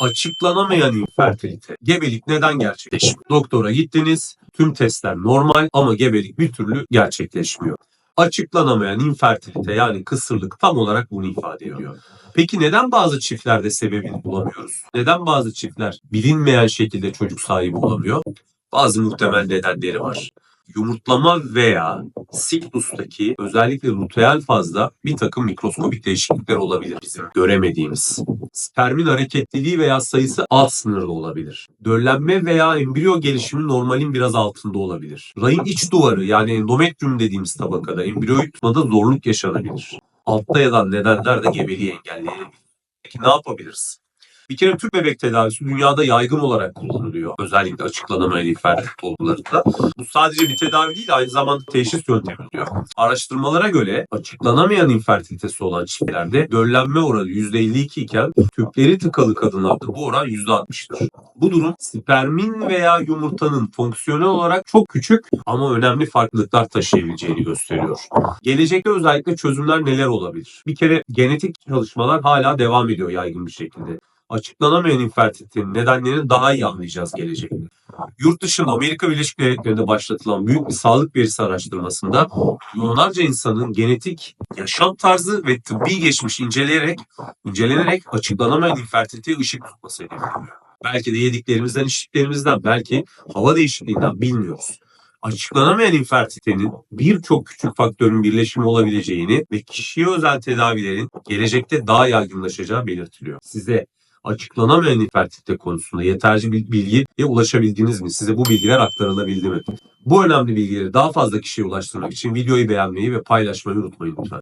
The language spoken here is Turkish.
Açıklanamayan infertilite. Gebelik neden gerçekleşmiyor? Doktora gittiniz, tüm testler normal ama gebelik bir türlü gerçekleşmiyor. Açıklanamayan infertilite yani kısırlık tam olarak bunu ifade ediyor. Peki neden bazı çiftlerde sebebini bulamıyoruz? Neden bazı çiftler bilinmeyen şekilde çocuk sahibi olamıyor? Bazı muhtemel nedenleri var. Yumurtlama veya siklustaki özellikle luteal fazda bir takım mikroskobik değişiklikler olabilir bizim göremediğimiz. Spermin hareketliliği veya sayısı alt sınırlı olabilir. Döllenme veya embriyo gelişimi normalin biraz altında olabilir. Rahim iç duvarı yani endometrium dediğimiz tabakada embriyoyu tutmada zorluk yaşanabilir. Altta yatan nedenler de gebeliği engelleyebilir. Peki ne yapabiliriz? Bir kere tüp bebek tedavisi dünyada yaygın olarak kullanılıyor. Özellikle açıklanamayan infertilite olgularında. Bu sadece bir tedavi değil aynı zamanda teşhis yöntemi diyor. Araştırmalara göre açıklanamayan infertilitesi olan çiftlerde döllenme oranı %52 iken tüpleri tıkalı kadınlarda bu oran %60'tır. Bu durum spermin veya yumurtanın fonksiyonel olarak çok küçük ama önemli farklılıklar taşıyabileceğini gösteriyor. Gelecekte özellikle çözümler neler olabilir? Bir kere genetik çalışmalar hala devam ediyor yaygın bir şekilde açıklanamayan infertilitenin nedenlerini daha iyi anlayacağız gelecekte. Yurt dışında Amerika Birleşik Devletleri'nde başlatılan büyük bir sağlık verisi araştırmasında milyonlarca insanın genetik yaşam tarzı ve tıbbi geçmiş inceleyerek incelenerek açıklanamayan infertiliteye ışık tutması hedefleniyor. Belki de yediklerimizden, içtiklerimizden, belki hava değişikliğinden bilmiyoruz. Açıklanamayan infertilitenin birçok küçük faktörün birleşimi olabileceğini ve kişiye özel tedavilerin gelecekte daha yaygınlaşacağı belirtiliyor. Size açıklanamayan infertilite konusunda yeterli bir bilgiye ulaşabildiniz mi? Size bu bilgiler aktarılabildi mi? Bu önemli bilgileri daha fazla kişiye ulaştırmak için videoyu beğenmeyi ve paylaşmayı unutmayın lütfen.